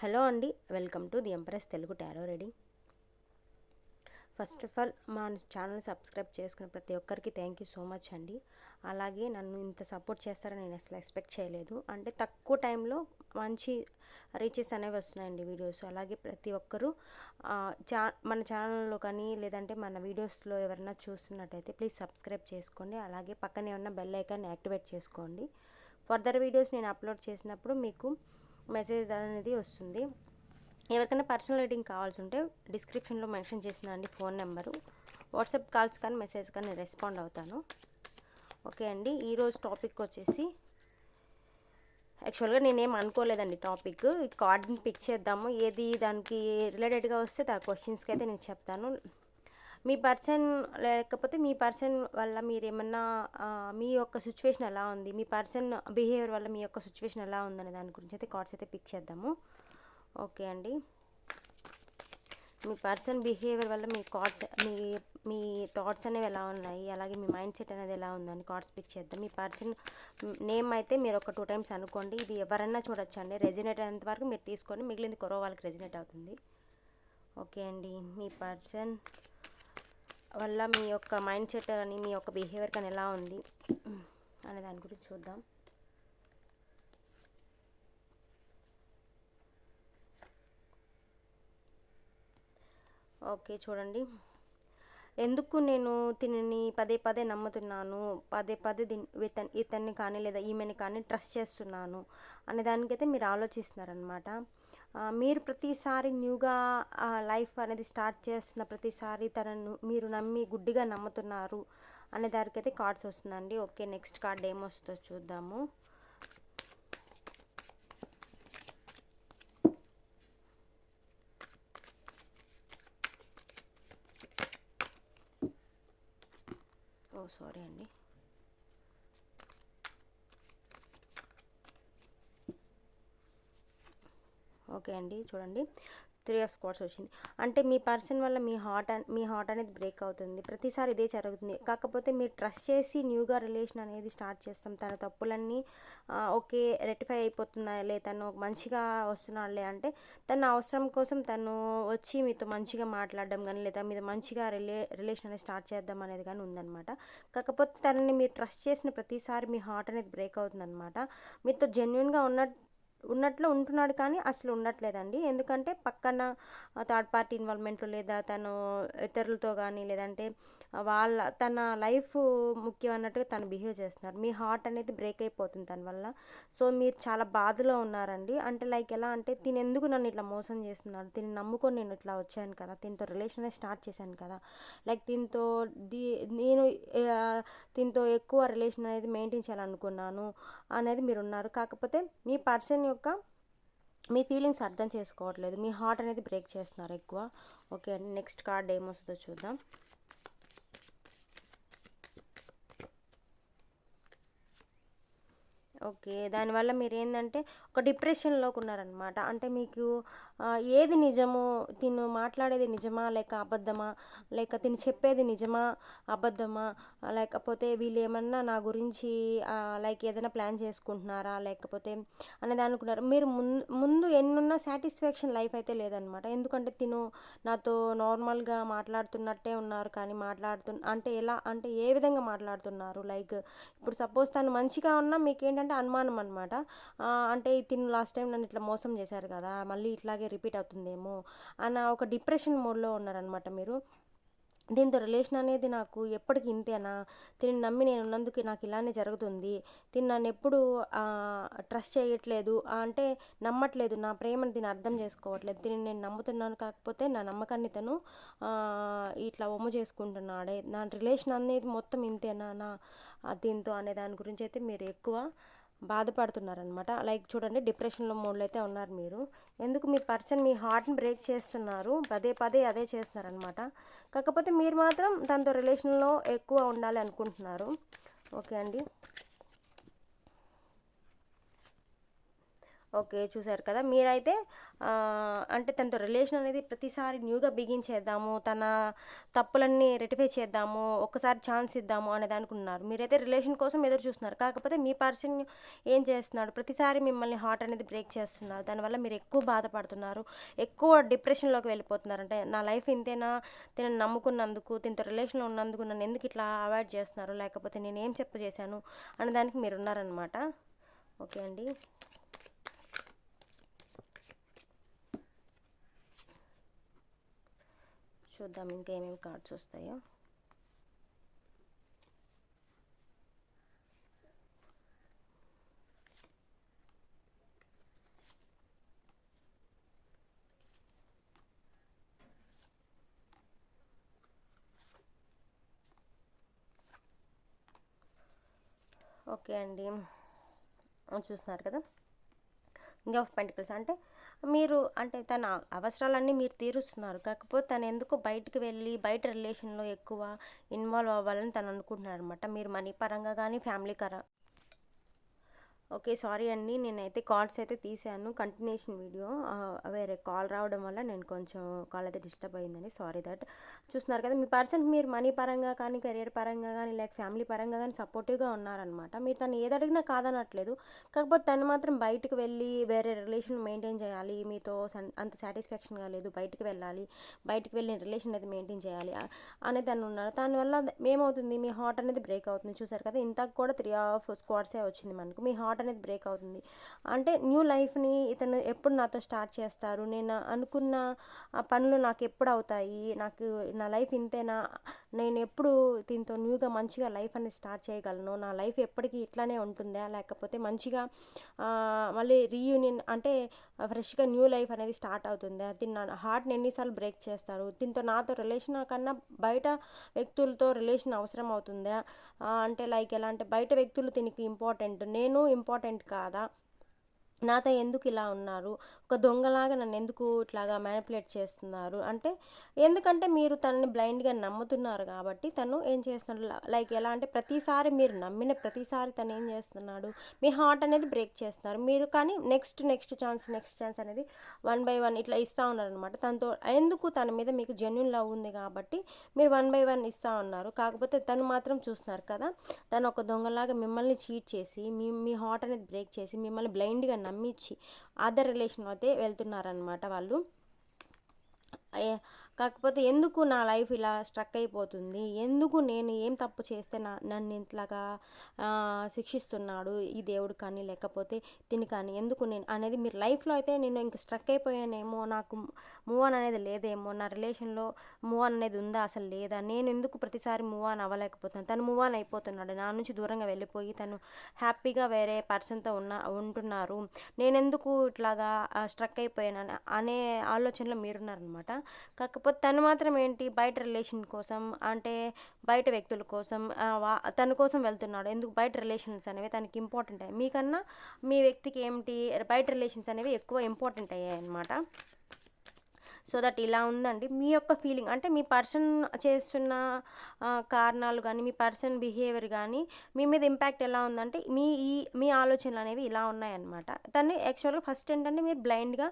Hello అండి welcome to the Empress Telugu tarot reading first of all మా channel subscribe చేసుకున్న ప్రతి ఒక్కరికి థ్యాంక్ యూ సో మచ్ అండి. అలాగే నన్ను ఇంత సపోర్ట్ చేస్తారని నేను అసలు ఎక్స్పెక్ట్ చేయలేదు. అంటే తక్కువ టైంలో మంచి రీచెస్ అనేవి వస్తున్నాయండి వీడియోస్ అలాగే ప్రతి ఒక్కరూ చా మన ఛానల్లో కానీ లేదంటే మన వీడియోస్లో ఎవరైనా చూస్తున్నట్టయితే ప్లీజ్ సబ్స్క్రైబ్ చేసుకోండి. అలాగే పక్కనే ఉన్న బెల్ ఐకాన్ యాక్టివేట్ చేసుకోండి. ఫర్దర్ వీడియోస్ నేను అప్లోడ్ చేసినప్పుడు మీకు మెసేజ్ అనేది వస్తుంది. ఎవరికైనా పర్సనల్ రీడింగ్ కావాల్సి ఉంటే డిస్క్రిప్షన్లో మెన్షన్ చేసిన అండి ఫోన్ నెంబరు. వాట్సాప్ కాల్స్ కానీ మెసేజ్ కానీ రెస్పాండ్ అవుతాను. ఓకే అండి ఈరోజు టాపిక్ వచ్చేసి యాక్చువల్గా నేనేం అనుకోలేదండి టాపిక్. ఈ కార్డ్ని పిక్ చేద్దాము. ఏది దానికి రిలేటెడ్గా వస్తే దాని క్వశ్చన్స్కి అయితే నేను చెప్తాను. మీ పర్సన్ లేకపోతే మీ పర్సన్ వల్ల మీరు ఏమన్నా మీ యొక్క సిచ్యువేషన్ ఎలా ఉంది? మీ పర్సన్ బిహేవియర్ వల్ల మీ యొక్క సిచ్యువేషన్ ఎలా ఉందనే దాని గురించి అయితే కార్డ్స్ అయితే పిక్ చేద్దాము. ఓకే అండి. మీ పర్సన్ బిహేవియర్ వల్ల మీ కార్డ్స్ మీ మీ థాట్స్ అనేవి ఎలా ఉన్నాయి? అలాగే మీ మైండ్ సెట్ అనేది ఎలా ఉందని కార్డ్స్ పిక్ చేద్దాం. మీ పర్సన్ నేమ్ అయితే మీరు ఒక టూ టైమ్స్ అనుకోండి. ఇది ఎవరన్నా చూడొచ్చు అండి. రెజినేట్ అయినంత వరకు మీరు తీసుకొని మిగిలింది కొరవ వాళ్ళకి రెజినేట్ అవుతుంది. ఓకే అండి. మీ పర్సన్ వల్ల మీ యొక్క మైండ్ సెట్ అని మీ యొక్క బిహేవియర్ కానీ ఎలా ఉంది? అనే దాని గురించి చూద్దాం. ఓకే చూడండి. ఎందుకు నేను తినని పదే పదే నమ్ముతున్నాను? పదే పదే దీని ఇతన్ ఇతన్ని కానీ లేదా ఈమెని కానీ ట్రస్ట్ చేస్తున్నాను? అనే దానికైతే మీరు ఆలోచిస్తున్నారనమాట మీరు ప్రతిసారి న్యూగా లైఫ్ అనేది స్టార్ట్ చేస్తున్న ప్రతిసారి తనను మీరు నమ్మి గుడ్డిగా నమ్ముతున్నారు అనే దానికైతే కార్డ్స్ వస్తుందండి. ఓకే నెక్స్ట్ కార్డ్ ఏమొస్తుందో చూద్దాము. ఓ సారీ అండి. ఓకే అండి. చూడండి. త్రీ ఆఫ్ స్క్వాడ్స్ వచ్చింది. అంటే మీ పర్సన్ వల్ల మీ హార్ట్ మీ హార్ట్ అనేది బ్రేక్ అవుతుంది. ప్రతిసారి ఇదే జరుగుతుంది. కాకపోతే మీరు ట్రస్ట్ చేసి న్యూగా రిలేషన్ అనేది స్టార్ట్ చేస్తాం. తన తప్పులన్నీ ఓకే రెక్టిఫై అయిపోతున్నాయిలే తను మంచిగా వస్తున్నాడులే అంటే తన అవసరం కోసం తను వచ్చి మీతో మంచిగా మాట్లాడడం కానీ లేదా మీద మంచిగా రిలే రిలేషన్ అనేది స్టార్ట్ చేద్దాం అనేది కానీ ఉందన్నమాట. కాకపోతే తనని మీరు ట్రస్ట్ చేసిన ప్రతిసారి మీ హార్ట్ అనేది బ్రేక్ అవుతుందన్నమాట. మీతో జెన్యున్గా ఉన్న ఉన్నట్లు ఉంటున్నాడు కానీ అసలు ఉండట్లేదండి. ఎందుకంటే పక్కన థర్డ్ పార్టీ ఇన్వాల్వ్మెంట్లు లేదా తను ఇతరులతో కానీ లేదంటే వాళ్ళ తన లైఫ్ ముఖ్యం అన్నట్టుగా తను బిహేవ్ చేస్తున్నారు. మీ హార్ట్ అనేది బ్రేక్ అయిపోతుంది దానివల్ల వల్ల. సో మీరు చాలా బాధలో ఉన్నారండి. అంటే లైక్ ఎలా అంటే తిని ఎందుకు నన్ను ఇట్లా మోసం చేస్తున్నాడు తిని నమ్ముకొని నేను ఇట్లా వచ్చాను కదా. దీంతో రిలేషన్ స్టార్ట్ చేశాను కదా. లైక్ దీంతో దీ నేను దీంతో ఎక్కువ రిలేషన్ అనేది మెయింటైన్ చేయాలనుకున్నాను అనేది మీరు ఉన్నారు. కాకపోతే మీ పర్సన్ యొక్క మీ ఫీలింగ్స్ అర్థం చేసుకోవట్లేదు. మీ హార్ట్ అనేది బ్రేక్ చేస్తున్నారు ఎక్కువ. ఓకే అండి నెక్స్ట్ కార్డ్ ఏమొస్తుందో చూద్దాం. ఓకే. దానివల్ల మీరు ఏంటంటే ఒక డిప్రెషన్లోకి ఉన్నారనమాట అంటే మీకు ఏది నిజము తిను మాట్లాడేది నిజమా లేక అబద్ధమా లేక తిను చెప్పేది నిజమా అబద్ధమా లేకపోతే వీళ్ళు ఏమన్నా నా గురించి లైక్ ఏదైనా ప్లాన్ చేసుకుంటున్నారా లేకపోతే అనేది అనుకున్నారు? మీరు ముందు ముందు ఎన్నున్నా సాటిస్ఫాక్షన్ లైఫ్ అయితే లేదనమాట ఎందుకంటే తిను నాతో నార్మల్గా మాట్లాడుతున్నట్టే ఉన్నారు కానీ మాట్లాడుతు అంటే ఎలా అంటే ఏ విధంగా మాట్లాడుతున్నారు? లైక్ ఇప్పుడు సపోజ్ తను మంచిగా ఉన్నా మీకు ఏంటంటే అనుమానం అనమాట అంటే తిను లాస్ట్ టైం నన్ను ఇట్లా మోసం చేశారు కదా మళ్ళీ ఇట్లాగే రిపీట్ అవుతుందేమో అన్న ఒక డిప్రెషన్ మోడ్లో ఉన్నారనమాట మీరు. దీంతో రిలేషన్ అనేది నాకు ఎప్పటికి ఇంతేనా? తిని నమ్మి నేను ఉన్నందుకు నాకు ఇలానే జరుగుతుంది. తిని నన్ను ఎప్పుడు ట్రస్ట్ చేయట్లేదు. అంటే నమ్మట్లేదు. నా ప్రేమను తిని అర్థం చేసుకోవట్లేదు. తిని నేను నమ్ముతున్నాను కాకపోతే నా నమ్మకాన్ని తను ఇట్లా ఒమ్ము చేసుకుంటున్నాడే. నా రిలేషన్ అనేది మొత్తం ఇంతేనా నా దీంతో అనే దాని గురించి అయితే మీరు ఎక్కువ బాధపడుతున్నారనమాట లైక్ చూడండి డిప్రెషన్లో మోడ్లో అయితే ఉన్నారు మీరు. ఎందుకు మీ పర్సన్ మీ హార్ట్ని బ్రేక్ చేస్తున్నారు? పదే పదే అదే చేస్తున్నారనమాట కాకపోతే మీరు మాత్రం దాంతో రిలేషన్లో ఎక్కువ ఉండాలి అనుకుంటున్నారు. ఓకే అండి. ఓకే. చూసారు కదా! మీరైతే అంటే తనతో రిలేషన్ అనేది ప్రతిసారి న్యూగా బిగిన్ చేద్దాము. తన తప్పులన్నీ రెటిఫై చేద్దాము. ఒక్కసారి ఛాన్స్ ఇద్దాము అనే అనుకున్నారు మీరైతే రిలేషన్ కోసం ఎదురు చూస్తున్నారు. కాకపోతే మీ పర్సన్ ఏం చేస్తున్నాడు, ప్రతిసారి మిమ్మల్ని హార్ట్ అనేది బ్రేక్ చేస్తున్నారు. దానివల్ల మీరు ఎక్కువ బాధపడుతున్నారు. ఎక్కువ డిప్రెషన్‌లోకి వెళ్ళిపోతున్నారు. అంటే నా లైఫ్ ఇంతేనా? తినని నమ్ముకున్నందుకు, తినతో రిలేషన్‌లో ఉన్నందుకు నన్ను ఎందుకు ఇట్లా అవాయిడ్ చేస్తున్నారు? లేకపోతే నేను ఏం చెప్పు చేశాను? అనే దానికి మీరు ఉన్నారనమాట ఓకే అండి. చూద్దాం ఇంకా ఏమేమి కార్డ్స్ వస్తాయో. ఓకే అండి. చూస్తున్నారు కదా! కింగ్ ఆఫ్ పెంటికల్స్ అంటే మీరు అంటే తన అవసరాలన్నీ మీరు తీరుస్తున్నారు. కాకపోతే తను ఎందుకు బయటికి వెళ్ళి బయట రిలేషన్‌లో ఎక్కువ ఇన్వాల్వ్ అవ్వాలని తను అనుకుంటున్నారనమాట. మీరు మనీ పరంగా కానీ ఫ్యామిలీ కర ఓకే. సారీ అండి. నేనైతే కార్డ్స్ అయితే తీసాను కంటిన్యూషన్ వీడియో వేరే కాల్ రావడం వల్ల నేను కొంచెం కాల్ అయితే డిస్టర్బ్ అయిందండి. Sorry that. చూస్తున్నారు కదా! మీ పర్సన్‌కి మీరు మనీ పరంగా కానీ, కెరియర్ పరంగా కానీ లేక ఫ్యామిలీ పరంగా కానీ సపోర్టివ్‌గా ఉన్నారనమాట. మీరు తను ఏదడిగినా కాదనట్లేదు. కాకపోతే తను మాత్రం బయటకు వెళ్ళి వేరే రిలేషన్ మెయింటైన్ చేయాలి. మీతో అంత సాటిస్ఫాక్షన్‌గా లేదు. బయటికి వెళ్ళాలి. బయటికి వెళ్ళి రిలేషన్ అనేది మెయింటైన్ చేయాలి. అనేది తను ఉన్నారు దానివల్ల ఏమవుతుంది మీ హార్ట్ అనేది బ్రేక్ అవుతుంది. చూసారు కదా! ఇంతకు కూడా త్రీ ఆఫ్ స్క్వాడ్సే వచ్చింది మనకు. మీ హార్ట్ అనేది బ్రేక్ అవుతుంది. అంటే న్యూ లైఫ్‌ని ఇతను ఎప్పుడు నాతో స్టార్ట్ చేస్తారు? నేను అనుకున్న ఆ పనులు నాకు ఎప్పుడు అవుతాయి? నాకు నా లైఫ్ ఇంతేనా? నేను ఎప్పుడు దీంతో న్యూగా మంచిగా లైఫ్ అనేది స్టార్ట్ చేయగలను? నా లైఫ్ ఎప్పటికీ ఇట్లానే ఉంటుందా? లేకపోతే మంచిగా మళ్ళీ రీయూనియన్ అంటే ఫ్రెష్‌గా న్యూ లైఫ్ అనేది స్టార్ట్ అవుతుందా? తిను నా హార్ట్‌ని ఎన్నిసార్లు బ్రేక్ చేస్తారు? దీంతో నాతో రిలేషన్ కన్నా బయట వ్యక్తులతో రిలేషన్ అవసరం అవుతుందా? అంటే లైక్ ఎలా అంటే బయట వ్యక్తులు దీనికి ఇంపార్టెంట్. నేను ఇంపార్టెంట్ కాదా? నాతో ఎందుకు ఇలా ఉన్నారు? ఒక దొంగలాగా నన్ను ఎందుకు ఇట్లాగా మ్యానిపులేట్ చేస్తున్నారు? అంటే ఎందుకంటే మీరు తనని బ్లైండ్‌గా నమ్ముతున్నారు కాబట్టి తను ఏం చేస్తున్నాడు లైక్ ఎలా అంటే ప్రతిసారి మీరు నమ్మిన ప్రతిసారి తను ఏం చేస్తున్నాడు? మీ హార్ట్ అనేది బ్రేక్ చేస్తున్నారు. మీరు కానీ next, next chance, next chance అనేది వన్ బై వన్ ఇట్లా ఇస్తా ఉన్నారనమాట. తనతో ఎందుకు తన మీద మీకు జెన్యున్ లవ్ ఉంది కాబట్టి మీరు వన్ బై వన్ ఇస్తూ ఉన్నారు. కాకపోతే తను మాత్రం చూస్తున్నారు కదా! తను ఒక దొంగలాగా మిమ్మల్ని చీట్ చేసి మీ మీ హార్ట్ అనేది బ్రేక్ చేసి మిమ్మల్ని బ్లైండ్‌గా నమ్మిచ్చి అదర్ రిలేషన్ అయితే వెళ్తున్నారనమాట వాళ్ళు. కాకపోతే ఎందుకు నా లైఫ్ ఇలా స్ట్రక్ అయిపోతుంది? ఎందుకు నేను ఏం తప్పు చేస్తే నా నన్ను ఇట్లాగా శిక్షిస్తున్నాడు ఈ దేవుడు కానీ, లేకపోతే తిని కానీ ఎందుకు నేను అనేది మీరు లైఫ్‌లో అయితే నేను ఇంక స్ట్రక్ అయిపోయానేమో, నాకు మూవ్ ఆన్ అనేది లేదేమో, నా రిలేషన్‌లో మూవ్ ఆన్ అనేది ఉందా? అసలు లేదా? నేను ఎందుకు ప్రతిసారి మూవ్ ఆన్ అవ్వలేకపోతున్నాను? తను మూవ్ ఆన్ అయిపోతున్నాడు. నా నుంచి దూరంగా వెళ్ళిపోయి తను హ్యాపీగా వేరే పర్సన్‌తో ఉన్న ఉంటున్నారు. నేనెందుకు ఇట్లాగా స్ట్రక్ అయిపోయాను అనే ఆలోచనలో మీరున్నారనమాట. కాకపోతే తను మాత్రం ఏంటి బయట రిలేషన్ కోసం అంటే బయట వ్యక్తుల కోసం తన కోసం వెళ్తున్నాడు. ఎందుకు బయట రిలేషన్స్ అనేవి తనకి ఇంపార్టెంట్ అయ్యాయి. మీకన్నా మీ వ్యక్తికి ఏమిటి బయట రిలేషన్స్ అనేవి ఎక్కువ ఇంపార్టెంట్ అయ్యాయి అనమాట సో దట్ ఇలా ఉందండి. మీ యొక్క ఫీలింగ్ అంటే మీ పర్సన్ చేస్తున్న కారణాలు కానీ మీ పర్సన్ బిహేవియర్ కానీ మీ మీద ఇంపాక్ట్ ఎలా ఉందంటే మీ ఈ మీ ఆలోచనలు అనేవి ఇలా ఉన్నాయన్నమాట. దాన్ని యాక్చువల్‌గా ఫస్ట్ ఏంటంటే మీరు బ్లైండ్‌గా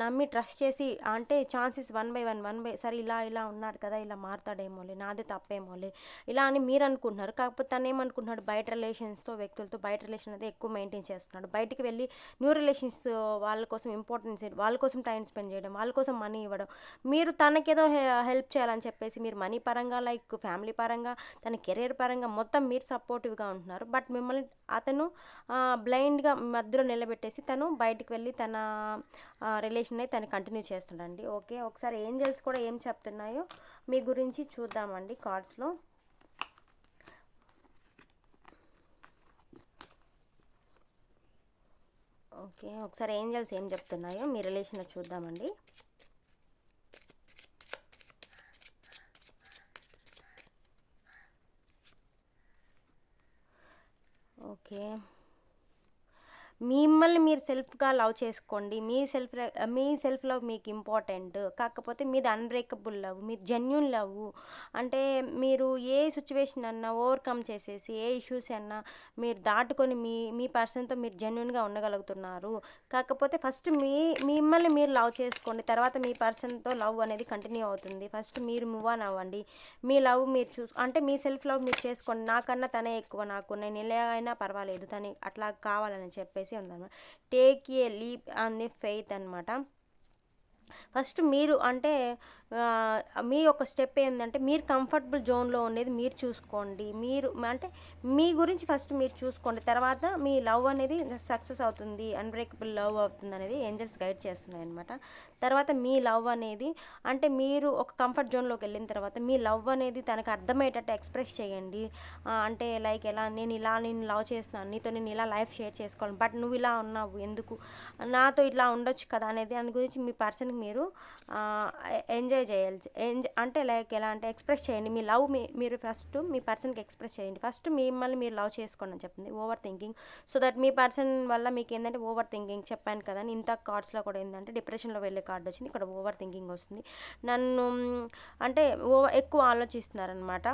నమ్మి ట్రస్ట్ చేసి అంటే chances one by one, one by సరే ఇలా ఇలా ఉన్నాడు కదా! ఇలా మారుతాడేమోలే నాదే తప్పేమోలే ఇలా అని మీరనుకుంటున్నారు. కాకపోతే తనేమనుకుంటున్నాడు బయట రిలేషన్స్‌తో వ్యక్తులతో బయట రిలేషన్ అనేది ఎక్కువ మెయింటైన్ చేస్తున్నాడు. బయటికి వెళ్ళి న్యూ రిలేషన్స్ వాళ్ళ కోసం ఇంపార్టెన్స్ వాళ్ళ కోసం టైం స్పెండ్ చేయడం, వాళ్ళ కోసం మనీ ఇవ్వడం. మీరు తనకేదో హె హెల్ప్ చేయాలని చెప్పేసి మీరు మనీ పరంగా లైక్ ఫ్యామిలీ పరంగా, తన కెరియర్ పరంగా మొత్తం మీరు సపోర్టివ్‌గా ఉంటున్నారు. బట్ మిమ్మల్ని అతను బ్లైండ్‌గా మధ్యలో నిలబెట్టేసి తను బయటికి వెళ్ళి తన రిలేషన్ రిలేషన్‌ని తను కంటిన్యూ చేస్తుండండి ఓకే. ఒకసారి ఏంజెల్స్ కూడా ఏం చెప్తున్నాయో మీ గురించి చూద్దామండి కార్డ్స్‌లో. ఓకే. ఒకసారి ఏంజెల్స్ ఏం చెప్తున్నాయో మీ రిలేషన్‌లో చూద్దామండి. ఓకే. మిమ్మల్ని మీరు సెల్ఫ్గా లవ్ చేసుకోండి. మీ సెల్ఫ్ మీ సెల్ఫ్ లవ్ మీకు ఇంపార్టెంట్. కాకపోతే మీది అన్బ్రేకబుల్ లవ్ మీది జెన్యున్ లవ్. అంటే మీరు ఏ సిచ్యువేషన్ అన్నా ఓవర్కమ్ చేసేసి ఏ ఇష్యూస్ అన్నా మీరు దాటుకొని మీ మీ పర్సన్తో మీరు జెన్యున్గా ఉండగలుగుతున్నారు. కాకపోతే ఫస్ట్ మీ మిమ్మల్ని మీరు లవ్ చేసుకోండి. తర్వాత మీ పర్సన్తో లవ్ అనేది కంటిన్యూ అవుతుంది. ఫస్ట్ మీరు మూవ్ ఆన్ అవ్వండి. మీ లవ్ మీరు చూసు అంటే మీ సెల్ఫ్ లవ్ మీరు చేసుకోండి. నాకన్నా తనే ఎక్కువ నాకు. నేను ఎలా అయినా పర్వాలేదు. తనే అట్లా కావాలని చెప్పేసి ఉందన్నమాట take a leap on faith అనమాట ఫస్ట్ మీరు అంటే మీ యొక్క స్టెప్ ఏంటంటే మీరు కంఫర్టబుల్ జోన్లో ఉండేది మీరు చూసుకోండి. మీరు అంటే మీ గురించి ఫస్ట్ మీరు చూసుకోండి. తర్వాత మీ లవ్ అనేది సక్సెస్ అవుతుంది. అన్బ్రేకబుల్ లవ్ అవుతుంది అనేది ఏంజల్స్ గైడ్ చేస్తున్నాయి అనమాట తర్వాత మీ లవ్ అనేది అంటే మీరు ఒక కంఫర్ట్ జోన్లోకి వెళ్ళిన తర్వాత మీ లవ్ అనేది తనకు అర్థమయ్యేటట్టు ఎక్స్ప్రెస్ చేయండి. అంటే లైక్ ఎలా నేను ఇలా నేను లవ్ చేస్తున్నాను. నీతో నేను ఇలా లైఫ్ షేర్ చేసుకోవాలి. బట్ నువ్వు ఇలా ఉన్నావు. ఎందుకు? నాతో ఇట్లా ఉండొచ్చు కదా అనేది దాని గురించి మీ పర్సన్కి మీరు ఎంజాయ్ చేయాలి ఎంజాయ్ అంటే లైక్ ఎలా అంటే ఎక్స్ప్రెస్ చేయండి. మీ లవ్ మీ మీరు ఫస్ట్ మీ పర్సన్కి ఎక్స్ప్రెస్ చేయండి. ఫస్ట్ మిమ్మల్ని మీరు లవ్ చేసుకోండి అని చెప్పింది ఓవర్ థింకింగ్. సో దట్ మీ పర్సన్ వల్ల మీకు ఏంటంటే ఓవర్ థింకింగ్ చెప్పాను కదా ఇంత కార్డ్స్లో కూడా ఏంటంటే డిప్రెషన్లో వెళ్ళే కార్డ్ వచ్చింది ఇక్కడ ఓవర్ థింకింగ్ వస్తుంది. నన్ను అంటే ఓవర్ ఎక్కువ ఆలోచిస్తున్నారనమాట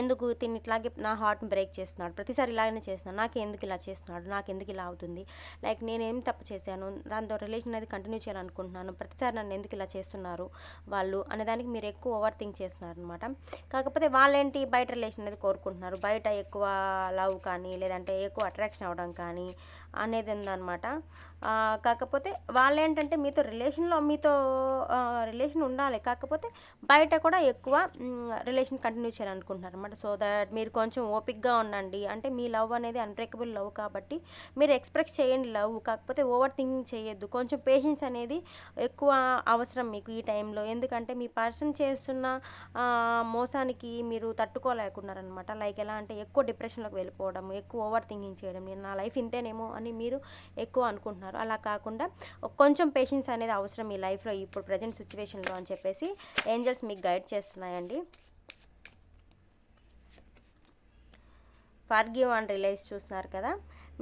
ఎందుకు తిని ఇట్లాగే నా హార్ట్ని బ్రేక్ చేస్తున్నాడు ప్రతిసారి ఇలాగనే చేస్తున్నాడు నాకు ఎందుకు ఇలా చేస్తున్నాడు నాకు ఎందుకు ఇలా అవుతుంది లైక్ నేను ఏం తప్పు చేశాను దాంతో రిలేషన్ అనేది కంటిన్యూ చేయాలనుకుంటున్నాను ప్రతిసారి నన్ను ఎందుకు ఇలా చేస్తున్నారు వాళ్ళు అనే దానికి మీరు ఎక్కువ ఓవర్ థింక్ చేస్తున్నారు అనమాట కాకపోతే వాళ్ళేంటి బయట రిలేషన్ అనేది కోరుకుంటున్నారు బయట ఎక్కువ లవ్ కానీ లేదంటే ఎక్కువ అట్రాక్షన్ అవ్వడం కానీ అనేది ఉందన్నమాట. కాకపోతే వాళ్ళు ఏంటంటే మీతో రిలేషన్లో మీతో రిలేషన్ ఉండాలి కాకపోతే బయట కూడా ఎక్కువ రిలేషన్ కంటిన్యూ చేయాలనుకుంటున్నారు. అనమాట సో దట్ మీరు కొంచెం ఓపిక్గా ఉండండి. అంటే మీ లవ్ అనేది అన్బ్రేకబుల్ లవ్ కాబట్టి మీరు ఎక్స్ప్రెస్ చేయండి లవ్. కాకపోతే ఓవర్ థింకింగ్ చేయొద్దు. కొంచెం పేషెన్స్ అనేది ఎక్కువ అవసరం మీకు ఈ టైంలో ఎందుకంటే మీ పర్సన్ చేస్తున్న మోసానికి మీరు తట్టుకోలేకున్నారనమాట లైక్ ఎలా అంటే ఎక్కువ డిప్రెషన్లోకి వెళ్ళిపోవడం ఎక్కువ ఓవర్ థింకింగ్ చేయడం. నేను నా లైఫ్ ఇంతేనేమో అని మీరు ఎక్కువ అనుకుంటున్నారు. అలా కాకుండా కొంచెం పేషెన్స్ అనేది అవసరం మీ లైఫ్లో ఇప్పుడు ప్రజెంట్ సిచ్యువేషన్లో అని చెప్పేసి ఏంజల్స్ మీకు గైడ్ చేస్తున్నాయండి. ఫర్గివ్ అండ్ రిలైజ్ చూస్తున్నారు కదా.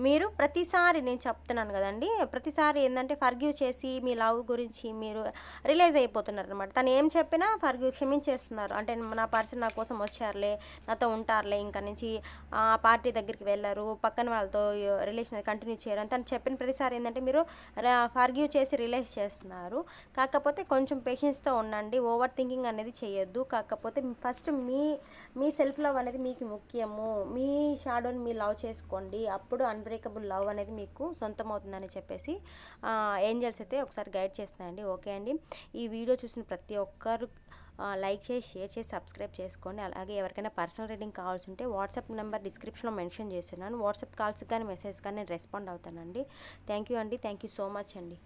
మీరు ప్రతిసారి నేను చెప్తున్నాను కదండి ప్రతిసారి ఏంటంటే ఫర్గ్యూ చేసి మీ లవ్ గురించి మీరు రిలైజ్ అయిపోతున్నారు అనమాట తను ఏం చెప్పినా ఫర్గ్యూ క్షమించేస్తున్నారు. అంటే నా పర్సన్ నా కోసం వచ్చారులే నాతో ఉంటారులే ఇంకా నుంచి ఆ పార్టీ దగ్గరికి వెళ్ళారు పక్కన వాళ్ళతో రిలేషన్ కంటిన్యూ చేయరు అని తను చెప్పిన ప్రతిసారి ఏంటంటే మీరు ఫర్గ్యూ చేసి రిలైజ్ చేస్తున్నారు. కాకపోతే కొంచెం పేషెన్స్తో ఉండండి ఓవర్ థింకింగ్ అనేది చేయొద్దు. కాకపోతే ఫస్ట్ మీ మీ సెల్ఫ్ లవ్ అనేది మీకు ముఖ్యము. మీ షాడోని మీరు లవ్ చేసుకోండి. అప్పుడు అన్బ్రేకబుల్ లవ్ అనేది మీకు సొంతం అవుతుందని చెప్పేసి ఏంజల్స్ అయితే ఒకసారి గైడ్ చేస్తున్నాయండి. ఓకే అండి. ఈ వీడియో చూసిన ప్రతి ఒక్కరు లైక్ చేసి షేర్ చేసి సబ్స్క్రైబ్ చేసుకోండి. అలాగే ఎవరికైనా పర్సనల్ రీడింగ్ కావాల్సి ఉంటే వాట్సాప్ నెంబర్ డిస్క్రిప్షన్లో మెన్షన్ చేస్తున్నాను. వాట్సాప్ కాల్స్ కానీ మెసేజ్ కానీ నేను రెస్పాండ్ అవుతానండి. థ్యాంక్ యూ అండి. థ్యాంక్ యూ సో మచ్ అండి.